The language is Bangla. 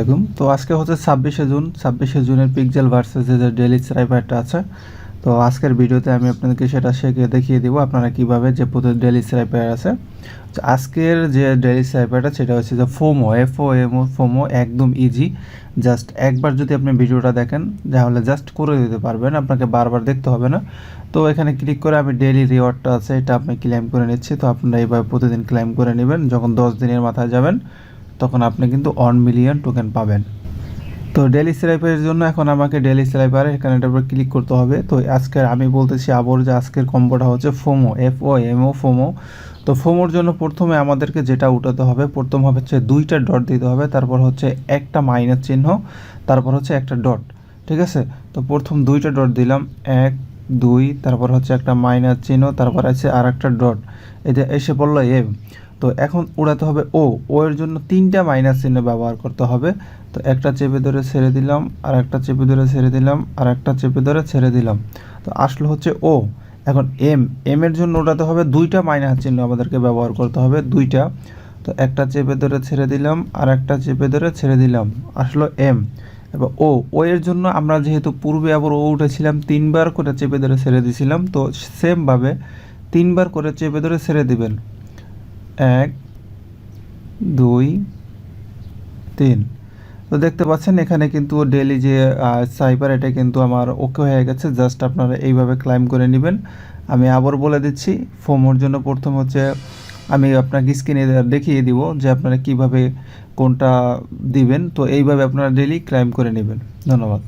আলাইকুম। তো আজকে হচ্ছে ছাব্বিশে জুন, ছাব্বিশে জুনের পিকজেল ভার্সেস যে ডেলি স্রাইপারটা আছে, তো আজকের ভিডিওতে আমি আপনাদেরকে সেটা শেখে দেখিয়ে দিব আপনারা কীভাবে যে প্রতি ডেলি স্রাইপার আছে। আজকের যে ডেলি স্রাইপারটা সেটা হচ্ছে যে FOMO F O M O FOMO একদম ইজি জাস্ট একবার যদি আপনি ভিডিওটা দেখেন, তাহলে জাস্ট করে দিতে পারবেন, আপনাকে বারবার দেখতে হবে না। তো এখানে ক্লিক করে আমি ডেলি রিওয়ার্ডটা আছে, এটা আপনি ক্লেম করে নিচ্ছি। তো আপনারা এইভাবে প্রতিদিন ক্লেম করে নেবেন, যখন দশ দিনের মাথায় যাবেন তখন আপনি কিন্তু ওয়ান মিলিয়ন টোকেন পাবেন। তো ডেলি স্লাইপারের জন্য এখন আমাকে ডেলি স্লাইপারে এখানে উপর ক্লিক করতে হবে। তো আজকের আমি বলতেছি আবার যে আজকের কম্বোটা হচ্ছে FOMO F O M FOMO তো ফোমোর জন্য প্রথমে আমাদেরকে যেটা উঠাতে হবে, প্রথম হবে হচ্ছে দুইটা ডট দিতে হবে, তারপর হচ্ছে একটা মাইনাস চিহ্ন, তারপর হচ্ছে একটা ডট ঠিক আছে? তো প্রথম দুইটা ডট দিলাম, এক দুই, তারপর হচ্ছে একটা মাইনাস চিহ্ন, তারপর আছে আর একটা ডট এটা এসে পড়ল এম তো এখন উড়াতে হবে ও। ও এর জন্য তিনটা মাইনাস চিহ্ন ব্যবহার করতে হবে। তো একটা চেপে ধরে ছেড়ে দিলাম, আর একটা চেপে ধরে ছেড়ে দিলাম, আর একটা চেপে ধরে ছেড়ে দিলাম। তো আসলো হচ্ছে ও। এখন এম। এম এর জন্য ওটাতে হবে দুইটা মাইনাস চিহ্ন আমাদেরকে ব্যবহার করতে হবে, দুইটা। তো একটা চেপে ধরে ছেড়ে দিলাম, আর একটা চেপে ধরে ছেড়ে দিলাম। আসলো এম। এবার, ও ও এর জন্য আমরা যেহেতু পূর্বে আবার ও উঠেছিলাম, তিনবার করে চেপে ধরে ছেড়ে দিয়েছিলাম তো সেমভাবে তিনবার করে চেপে ধরে ছেড়ে দিবেন। এক, দুই, তিন। তো দেখতে পাচ্ছেন, এখানে কিন্তু ডেলি যে সাইবার এটা কিন্তু আমার ওকে হয়ে গেছে জাস্ট আপনারা এইভাবে ক্লাইম করে নেবেন। আমি আবার বলে দিচ্ছি ফোমোর জন্য প্রথম হচ্ছে আমি আপনাকে স্ক্রিনে দেখিয়ে দিব যে আপনারা কীভাবে কোনটা দিবেন। তো এইভাবে আপনারা ডেলি ক্লাইম করে নেবেন। ধন্যবাদ।